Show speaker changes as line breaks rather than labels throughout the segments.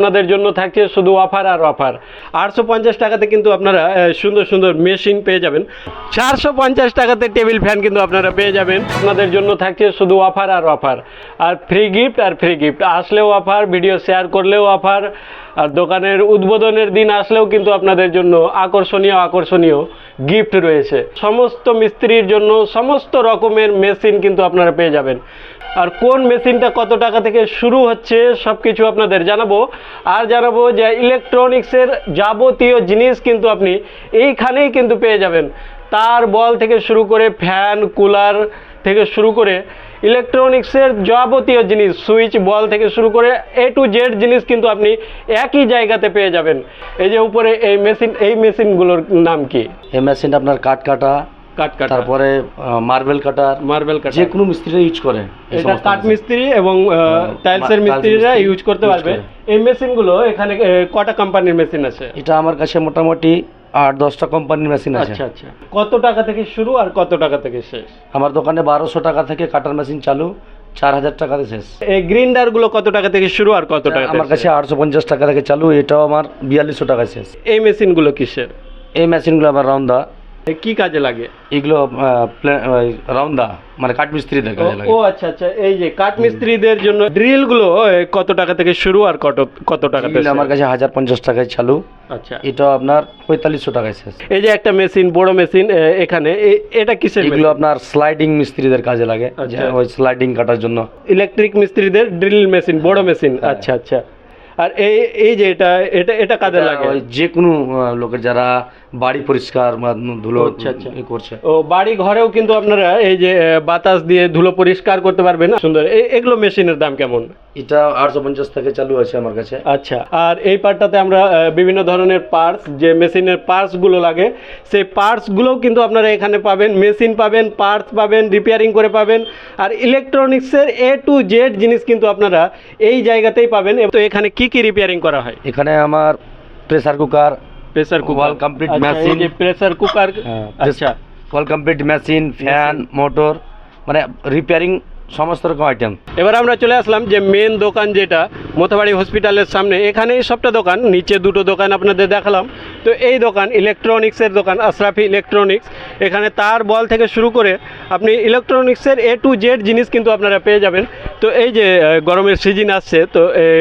আপনাদের জন্য থাকছে শুধু অফার আর অফার। আটশো পঞ্চাশ টাকাতে কিন্তু আপনারা সুন্দর সুন্দর মেশিন পেয়ে যাবেন। চারশো পঞ্চাশ টাকাতে টেবিল ফ্যান কিন্তু আপনারা পেয়ে যাবেন। আপনাদের জন্য থাকছে শুধু অফার আর অফার। আর ফ্রি গিফট আর ফ্রি গিফট। আসলেও অফার, ভিডিও শেয়ার করলেও অফার। আর দোকানের উদ্বোধনের দিন আসলেও কিন্তু আপনাদের জন্য আকর্ষণীয় আকর্ষণীয় গিফট রয়েছে। সমস্ত মিস্ত্রির জন্য সমস্ত রকমের মেশিন কিন্তু আপনারা পেয়ে যাবেন। আর কোন মেশিনটা কত টাকা থেকে শুরু হচ্ছে সব কিছু আপনাদের জানাব। আর জানাব যে ইলেকট্রনিক্সের যাবতীয় জিনিস কিন্তু আপনি এইখানেই কিন্তু পেয়ে যাবেন। তার বল থেকে শুরু করে ফ্যান, কুলার থেকে শুরু করে ইলেকট্রনিক্সের যাবতীয় জিনিস, সুইচ, বল থেকে শুরু করে এ টু জেড জিনিস কিন্তু আপনি একই জায়গাতে পেয়ে যাবেন। এই যে উপরে এই মেশিন, এই মেশিনগুলোর নাম কি?
এই মেশিন আপনার কাঠ কাটা
কাট কাটা।
তারপরে মার্বেল কাটার
মার্বেল কাটা
যে কোনো মিস্ত্রিরা ইউজ করে
এটা কাঠ মিস্ত্রি এবং টাইলসের
টাইলস
মিস্ত্রিরা ইউজ করতে পারবে। এই মেশিনগুলো এখানে কটা কোম্পানির মেশিন আছে?
এটা আমার কাছে মোটামুটি আট দশটা কোম্পানির মেশিন আছে।
আচ্ছা আচ্ছা। কত টাকা থেকে শুরু আর কত টাকা থেকে শেষ?
আমার দোকানে বারোশো টাকা থেকে কাটার মেশিন চালু চার হাজার টাকাতে শেষ।
এই গ্রিন্ডারগুলো কত টাকা থেকে শুরু আর কত টাকা
আমার কাছে আটশো পঞ্চাশ টাকা থেকে চালু এটাও আমার বিয়াল্লিশশো টাকা শেষ।
এই মেশিনগুলো কিসের?
এই মেশিনগুলো আমার রাউন্ডা
এ কি কাজে লাগে?
এগুলো রাউন্ডা মানে কাঠ মিস্ত্রিদের কাজে লাগে।
ও আচ্ছা আচ্ছা এই যে কাঠ মিস্ত্রিদের জন্য ড্রিলগুলো কত টাকা থেকে শুরু আর কত কত টাকা থেকে
আমার কাছে হাজার পঞ্চাশ টাকায় চালু।
আচ্ছা।
এটা আপনার পঁয়তাল্লিশশো টাকায় শেষ।
এই যে একটা মেশিন বড় মেশিন এখানে এটা কিসের
এগুলো আপনার স্লাইডিং মিস্ত্রিদের কাজে লাগে
আচ্ছা।
ওই স্লাইডিং কাটার জন্য।
ইলেকট্রিক মিস্ত্রিদের ড্রিল মেশিন বড় মেশিন আচ্ছা আচ্ছা। আর এই এই যে এটা এটা এটা কাজে লাগে?
যে কোনো লোকের যারা বাড়ি পরিষ্কার ধুলো
আচ্ছা।
করছে।
ও বাড়ি ঘরেও কিন্তু আপনারা এই যে বাতাস দিয়ে ধুলো পরিষ্কার করতে পারবেন সুন্দর। এই এগুলো মেশিনের দাম কেমন?
এটা আটশো পঞ্চাশ থেকে চালু আছে আমার কাছে।
আচ্ছা আর এই পার্টটাতে আমরা বিভিন্ন ধরনের পার্টস যে মেশিনের পার্টসগুলো লাগে সেই পার্টসগুলোও কিন্তু আপনারা এখানে পাবেন। মেশিন পাবেন পার্টস পাবেন রিপেয়ারিং করে পাবেন। আর ইলেকট্রনিক্সের এ টু জেড জিনিস কিন্তু আপনারা এই জায়গাতেই পাবেন। তো এখানে কি কি রিপেয়ারিং করা হয়?
এখানে আমার pressure cooker
pressure cooker
complete machine।
Pressure cooker আচ্ছা।
All complete machine fan motor মানে রিপেয়ারিং সমস্ত রকম আইটেম
এবার আমরা চলে আসলাম যে মেন দোকান যেটা মোথাবাড়ি হসপিটালের সামনে। এখানেই সবটা দোকান নিচে দুটো দোকান আপনাদের দেখালাম। তো এই দোকান ইলেকট্রনিক্সের দোকান আশরাফি ইলেকট্রনিক্স এখানে তার বল থেকে শুরু করে আপনি ইলেকট্রনিক্সের এ টু জেড জিনিস কিন্তু আপনারা পেয়ে যাবেন। তো এই যে গরমের সিজন আসছে তো এই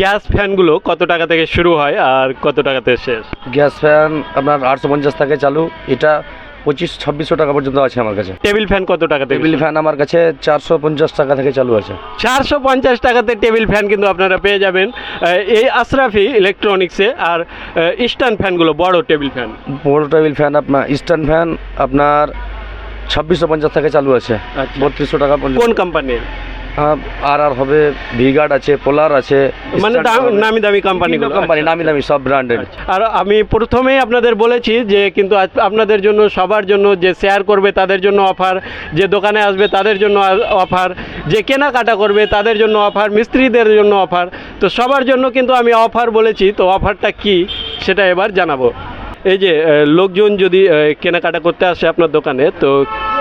গ্যাস ফ্যানগুলো কত টাকা থেকে শুরু হয় আর কত টাকাতে শেষ?
গ্যাস ফ্যান আপনার আটশো পঞ্চাশ থেকে চালু। এটা পঁচিশ ছাব্বিশশো টাকা পর্যন্ত আছে আমার কাছে।
টেবিল ফ্যান কত টাকা
টেবিল ফ্যান আমার কাছে চারশো পঞ্চাশ টাকা থেকে চালু আছে।
চারশো পঞ্চাশ টাকাতে টেবিল ফ্যান কিন্তু আপনারা পেয়ে যাবেন। এই আশরাফি ইলেকট্রনিক্সে আর ইস্টার্ন ফ্যানগুলো বড় টেবিল ফ্যান।
বড় টেবিল ফ্যান আপনার ইস্টার্ন ফ্যান আপনার ছাব্বিশশো পঞ্চাশ থেকে চালু আছে।
আচ্ছা।
বত্রিশশো টাকা
কোন কোম্পানির
আর আর হবে ভিগার্ড আছে পোলার আছে
মানে নামি দামি কোম্পানিগুলো
কোম্পানি নামি দামি সব ব্র্যান্ডেড
আর আমি প্রথমেই আপনাদের বলেছি যে কিন্তু আপনাদের জন্য সবার জন্য যে শেয়ার করবে তাদের জন্য অফার যে দোকানে আসবে তাদের জন্য অফার যে কেনাকাটা করবে তাদের জন্য অফার মিস্ত্রিদের জন্য অফার তো সবার জন্য কিন্তু আমি অফার বলেছি তো অফারটা কি সেটা এবার জানাব। এই যে লোকজন যদি কেনাকাটা করতে আসে আপনার দোকানে তো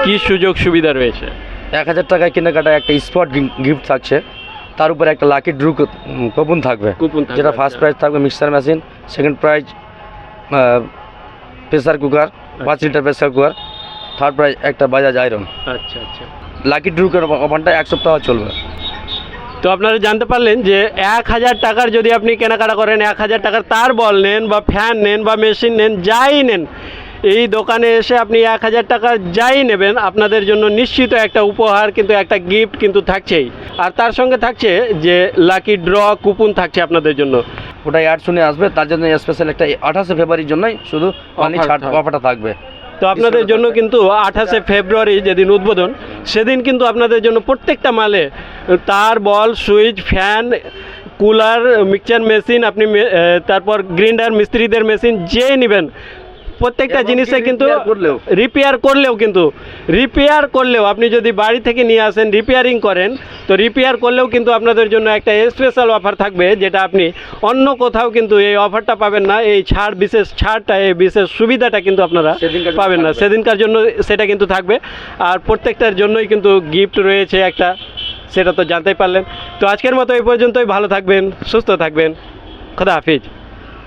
কি সুযোগ সুবিধা রয়েছে?
এক হাজার টাকায় কেনাকাটা একটা স্পট গিফট থাকছে। তার উপরে একটা লাকি ড্রু কুপন থাকবে।
কুপন
যেটা ফার্স্ট
আচ্ছা।
প্রাইজ থাকবে mixer machine second prize pressure cooker পাঁচ litre pressure cooker third prize একটা বাজাজ আয়রন
আচ্ছা আচ্ছা।
লাকি ড্রু ওপেনটা এক সপ্তাহ চলবে।
তো আপনারা জানতে পারলেন যে এক হাজার টাকার যদি আপনি কেনাকাটা করেন এক হাজার টাকার তার বল নেন বা ফ্যান নেন বা মেশিন নেন যাই নেন এই দোকানে এসে আপনি এক হাজার টাকা যাই নেবেন আপনাদের জন্য নিশ্চিত একটা উপহার কিন্তু একটা গিফট কিন্তু থাকছেই। আর তার সঙ্গে থাকছে যে লাকি ড্র কুপন থাকছে আপনাদের জন্য।
ওটা অ্যাড শুনে আসবে তার জন্য স্পেশাল একটা আঠাশে ফেব্রুয়ারির জন্যই শুধু ছাড়
থাকবে।
অফারটা থাকবে।
তো আপনাদের জন্য কিন্তু আঠাশে ফেব্রুয়ারি যেদিন উদ্বোধন সেদিন কিন্তু আপনাদের জন্য প্রত্যেকটা মালে তার বল switch fan cooler mixture machine আপনি তারপর গ্রিন্ডার মিস্ত্রিদের মেশিন যে নেবেন প্রত্যেকটা জিনিসে কিন্তু
করলেও।
রিপেয়ার করলেও কিন্তু রিপেয়ার করলেও আপনি যদি বাড়ি থেকে নিয়ে আসেন রিপেয়ারিং করেন তো রিপেয়ার করলেও কিন্তু আপনাদের জন্য একটা স্পেশাল অফার থাকবে যেটা আপনি অন্য কোথাও কিন্তু এই অফারটা পাবেন না এই ছাড় বিশেষ ছাড়টা এই বিশেষ সুবিধাটা কিন্তু আপনারা পাবেন না। সেদিনকার জন্য সেটা কিন্তু থাকবে। আর প্রত্যেকটার জন্যই কিন্তু গিফট রয়েছে একটা সেটা তো জানতেই পারলেন। তো আজকের মতো এই পর্যন্তই। ভালো থাকবেন সুস্থ থাকবেন। খোদা হাফিজ।